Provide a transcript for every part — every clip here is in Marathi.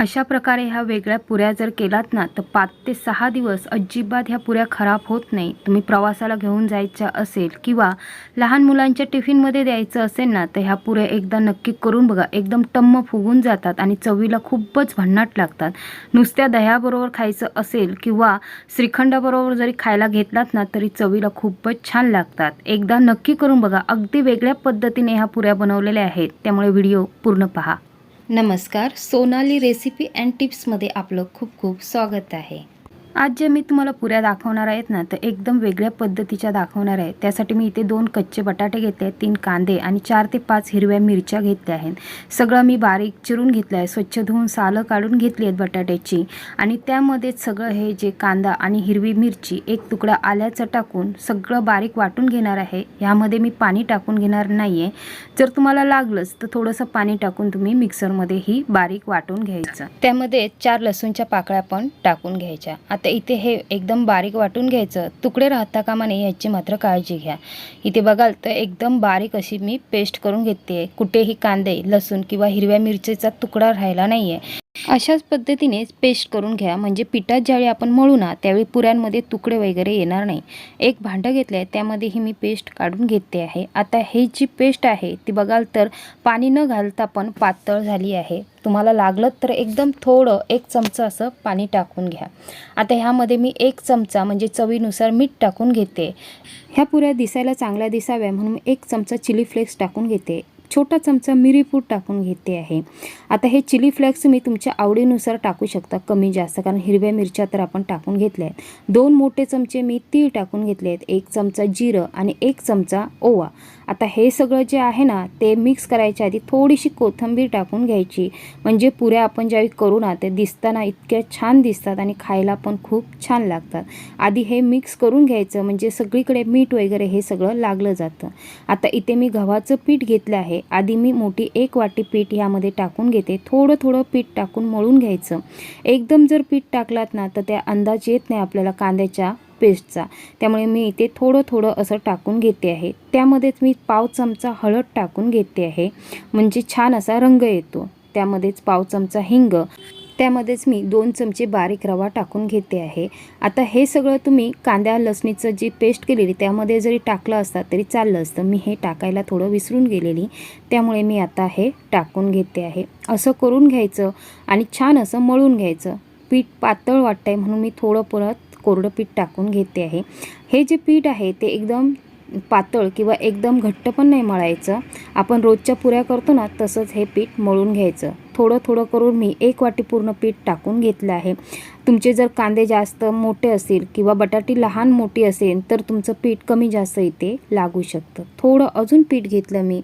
अशा प्रकारे ह्या वेगळ्या पुऱ्या जर केलात ना तर पाच ते सहा दिवस अजिबात ह्या पुऱ्या खराब होत नाही. तुम्ही प्रवासाला घेऊन जायच्या असेल किंवा लहान मुलांच्या टिफिनमध्ये द्यायचं असेल ना तर ह्या पुऱ्या एकदा नक्की करून बघा. एकदम टम्म फुगून जातात आणि चवीला खूपच भन्नाट लागतात. नुसत्या दह्याबरोबर खायचं असेल किंवा श्रीखंडाबरोबर जरी खायला घेतलात ना तरी चवीला खूपच छान लागतात. एकदा नक्की करून बघा. अगदी वेगळ्या पद्धतीने ह्या पुऱ्या बनवलेल्या आहेत. त्यामुळे व्हिडिओ पूर्ण पहा. नमस्कार सोनाली रेसिपी अँड टिप्समध्ये आपलं खूप खूप स्वागत आहे. आज जे मी तुम्हाला पुऱ्या दाखवणार आहेत ना तर एकदम वेगळ्या पद्धतीच्या दाखवणार आहे त्यासाठी मी इथे दोन कच्चे बटाटे घेतले आहेत तीन कांदे आणि चार ते पाच हिरव्या मिरच्या घेतल्या आहेत. सगळं मी बारीक चिरून घेतलं आहे. स्वच्छ धुवून सालं काढून घेतली आहेत बटाट्याची. आणि त्यामध्येच सगळं हे जे कांदा आणि हिरवी मिरची एक तुकडा आल्याचं टाकून सगळं बारीक वाटून घेणार आहे. ह्यामध्ये मी पाणी टाकून घेणार नाही आहे जर तुम्हाला लागलंच तर थोडंसं पाणी टाकून तुम्ही मिक्सरमध्ये ही बारीक वाटून घ्यायचं. त्यामध्ये चार लसूणच्या पाकळ्या पण टाकून घ्यायच्या. आता इथे हे एकदम बारीक वाटून घ्यायचं. तुकडे राहता कामा नये याची मात्र काळजी घ्या. इथे बघाल तर एकदम बारीक अशी मी पेस्ट करून घेते. कुठेही कांदे लसूण किंवा हिरव्या मिरचीचा तुकडा राहिला नाही आहे अशाच पद्धतीने पेस्ट करून घ्या. म्हणजे पिठात ज्यावेळी आपण मळू ना त्यावेळी पुऱ्यांमध्ये तुकडे वगैरे येणार नाही. एक भांडं घेतलं आहे त्यामध्ये ही मी पेस्ट काढून घेते आहे. आता हे जी पेस्ट आहे ती बघाल तर पाणी न घालता पण पातळ झाली आहे. तुम्हाला लागलं तर एकदम थोडं एक चमचा असं पाणी टाकून घ्या. आता ह्यामध्ये मी एक चमचा म्हणजे चवीनुसार मीठ टाकून घेते. ह्या पुऱ्या दिसायला चांगल्या दिसाव्या म्हणून एक चमचा चिली फ्लेक्स टाकून घेते. छोटा चमचा मिरीपूड टाकून घेते आहे. आता हे चिली फ्लेक्स तुम्ही तुमच्या आवडीनुसार टाकू शकता कमी जास्त कारण हिरव्या मिरच्या तर आपण टाकून घेतल्या आहेत. दोन मोठे चमचे मी तीळ टाकून घेतले आहेत. एक चमचा जिरं आणि एक चमचा ओवा. आता हे सगळं जे आहे ना ते मिक्स करायच्या आधी थोडीशी कोथिंबीर टाकून घ्यायची. म्हणजे पुऱ्या आपण ज्यावेळी करू ना ते दिसताना इतक्या छान दिसतात आणि खायला पण खूप छान लागतात. आधी हे मिक्स करून घ्यायचं म्हणजे सगळीकडे मीठ वगैरे हे सगळं लागलं जातं. आता इथे मी गव्हाचं पीठ घेतलं आहे. आधी मी मोठी एक वाटी पीठ यामध्ये टाकून घेते. थोडं थोडं पीठ टाकून मळून घ्यायचं. एकदम जर पीठ टाकलात ना तर त्या अंदाज येत नाही आपल्याला कांद्याच्या पेस्टचा त्यामुळे मी इथे थोडं थोडं असं टाकून घेते आहे. त्यामध्येच मी पाव चमचा हळद टाकून घेते आहे. म्हणजे छान असा रंग येतो. त्यामध्येच पाव चमचा हिंग. त्यामध्येच मी दोन चमचे बारीक रवा टाकून घेते आहे. आता हे सगळं तुम्ही कांद्या लसणीचं जी पेस्ट केलेली त्यामध्ये जरी टाकलं असतं तरी चाललं असतं. मी हे टाकायला थोडं विसरून गेलेली. त्यामुळे मी आता हे टाकून घेते आहे. असं करून घ्यायचं आणि छान असं मळून घ्यायचं. पीठ पातळ वाटतंय म्हणून मी थोडं परत कोरडं पीठ टाकून घेते आहे. हे जे पीठ आहे ते एकदम पातळ किंवा एकदम घट्ट पण नाही मळायचं. आपण रोजच्या पुऱ्या करतो ना तसंच हे पीठ मळून घ्यायचं. थोडं थोडं करून मी एक वाटी पूर्ण पीठ टाकून घेतलं आहे. तुमचे जर कांदे जास्त मोठे असतील किंवा बटाटी लहान मोठी असेल तर तुमचं पीठ कमी जास्त इथे लागू शकतं. थोडं अजून पीठ घेतलं मी.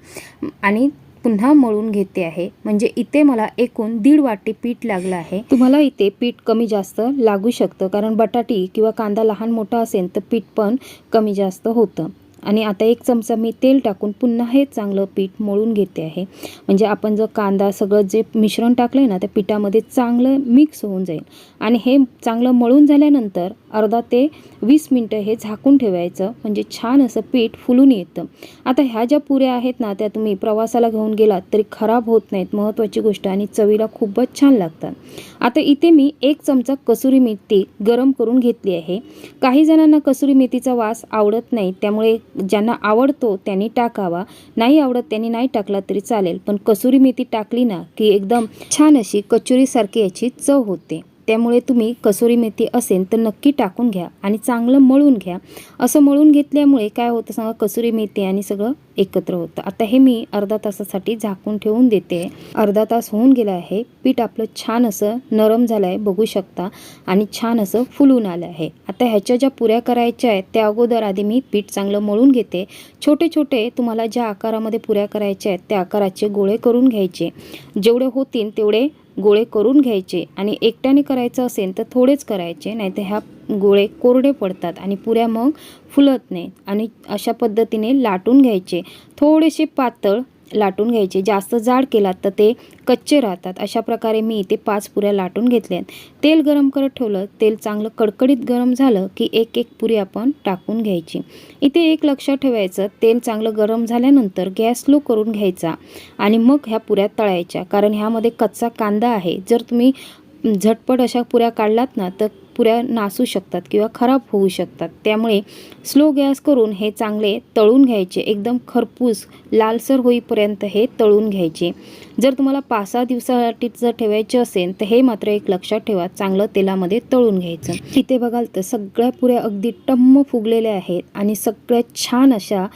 आणि पुन्हा मळून घेते आहे. म्हणजे इथे मला एकूण दीड वाटी पीठ लागलं आहे. तुम्हाला इथे पीठ कमी जास्त लागू शकतं. कारण बटाटी किंवा कांदा लहान मोठा असेल तर पीठ पण कमी जास्त होतं. आणि आता एक चमचा मी तेल टाकून पुन्हा हे चांगलं पीठ मळून घेते आहे. म्हणजे आपण जर कांदा सगळं जे मिश्रण टाकलं आहे ना त्या पिठामध्ये चांगलं मिक्स होऊन जाईल. आणि हे चांगलं मळून झाल्यानंतर अर्धा ते वीस मिनटं हे झाकून ठेवायचं. म्हणजे छान असं पीठ फुलून येतं. आता ह्या ज्या पुऱ्या आहेत ना त्या तुम्ही प्रवासाला घेऊन गेलात तरी खराब होत नाहीत. महत्त्वाची गोष्ट आणि चवीला खूपच छान लागतात. आता इथे मी एक चमचा कसुरी मेथी गरम करून घेतली आहे. काही जणांना कसुरी मेथीचा वास आवडत नाही त्यामुळे ज्यांना आवडतो त्यांनी टाकावा. नाही आवडत त्यांनी नाही टाकला तरी चालेल. पण कसुरी मेथी टाकली ना की एकदम छान अशी कचोरीसारखी याची चव होते. त्यामुळे तुम्ही कसुरी मेथी असेल तर नक्की टाकून घ्या आणि चांगलं मळून घ्या. असं मळून घेतल्यामुळे काय होतं सांगा कसुरी मेथी आणि सगळं एकत्र होतं. आता हे मी अर्धा तासासाठी झाकून ठेवून देते. अर्धा तास होऊन गेला आहे. पीठ आपलं छान असं नरम झालं आहे बघू शकता. आणि छान असं फुलून आलं आहे. आता ह्याच्या ज्या पुऱ्या करायच्या आहेत त्या अगोदर आधी मी पीठ चांगलं मळून घेते. छोटे छोटे तुम्हाला ज्या आकारामध्ये पुऱ्या करायच्या आहेत त्या आकाराचे गोळे करून घ्यायचे. जेवढे होतील तेवढे गोळे करून घ्यायचे आणि एकट्याने करायचं असेल तर थोडेच करायचे नाही तर ह्या गोळे कोरडे पडतात आणि पुऱ्या मग फुलत नाही आणि अशा पद्धतीने लाटून घ्यायचे. थोडेसे पातळ लाटून घ्यायचे. जास्त जाड केलात तर ते कच्चे राहतात. अशा प्रकारे मी इथे पाच पुऱ्या लाटून घेतल्यात तेल गरम करत ठेवलं. तेल चांगलं कडकडीत गरम झालं की एक एक पुरी आपण टाकून घ्यायची. इथे एक लक्षात ठेवायचं. तेल चांगलं गरम झाल्यानंतर गॅस स्लो करून घ्यायचा आणि मग ह्या पुऱ्या तळायच्या. कारण ह्यामध्ये कच्चा कांदा आहे. जर तुम्ही झटपट अशा पुऱ्या काढलात ना तर पुऱ्या नासू शकतात किंवा खराब होऊ शकतात. त्यामुळे स्लो गॅस करून हे चांगले तळून घ्यायचे. एकदम खरपूस लालसर होईपर्यंत हे तळून घ्यायचे. जर तुम्हाला पाच सहा दिवसासाठी जर ठेवायचे असेल तर हे मात्र एक लक्षात ठेवा चांगलं तेलामध्ये तळून घ्यायचं. इथे बघाल तर सगळ्या पुऱ्या अगदी टम्म फुगलेल्या आहेत आणि सगळ्या छान अशा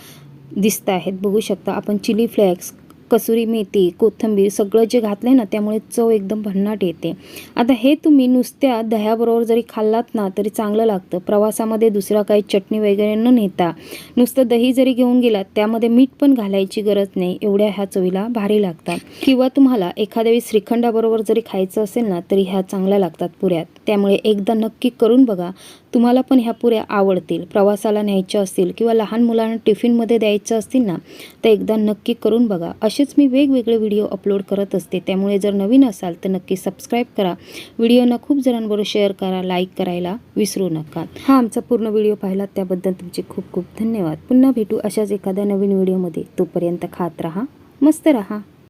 दिसत आहेत. बघू शकता आपण चिली फ्लेक्स कसुरी मेथी कोथिंबीर सगळं जे घातलं आहे ना त्यामुळे चव एकदम भन्नाट येते. आता हे तुम्ही नुसत्या दह्याबरोबर जरी खाल्लात ना तरी चांगलं लागतं. प्रवासामध्ये दुसरा काही चटणी वगैरे न नेता नुसतं दही जरी घेऊन गेलात त्यामध्ये मीठ पण घालायची गरज नाही. एवढ्या ह्या चवीला भारी लागतात. किंवा तुम्हाला एखाद्या वेळी श्रीखंडाबरोबर जरी खायचं असेल ना तरी ह्या चांगल्या लागतात पुऱ्यात त्यामुळे एकदा नक्की करून बघा. तुम्हाला पण ह्या पुऱ्या आवडतील. प्रवासाला न्यायच्या असतील किंवा लहान मुलांना टिफिनमध्ये द्यायचं असतील ना तर एकदा नक्की करून बघा. असेच मी वेगवेगळे व्हिडिओ अपलोड करत असते. त्यामुळे जर नवीन असाल तर नक्की सबस्क्राईब करा. व्हिडिओना खूप जणांबरोबर शेअर करा लाईक करायला विसरू नका. हा आमचा पूर्ण व्हिडिओ पाहिला त्याबद्दल तुमचे खूप खूप धन्यवाद. पुन्हा भेटू अशाच एखाद्या नवीन व्हिडिओमध्ये. तोपर्यंत खात राहा मस्त राहा.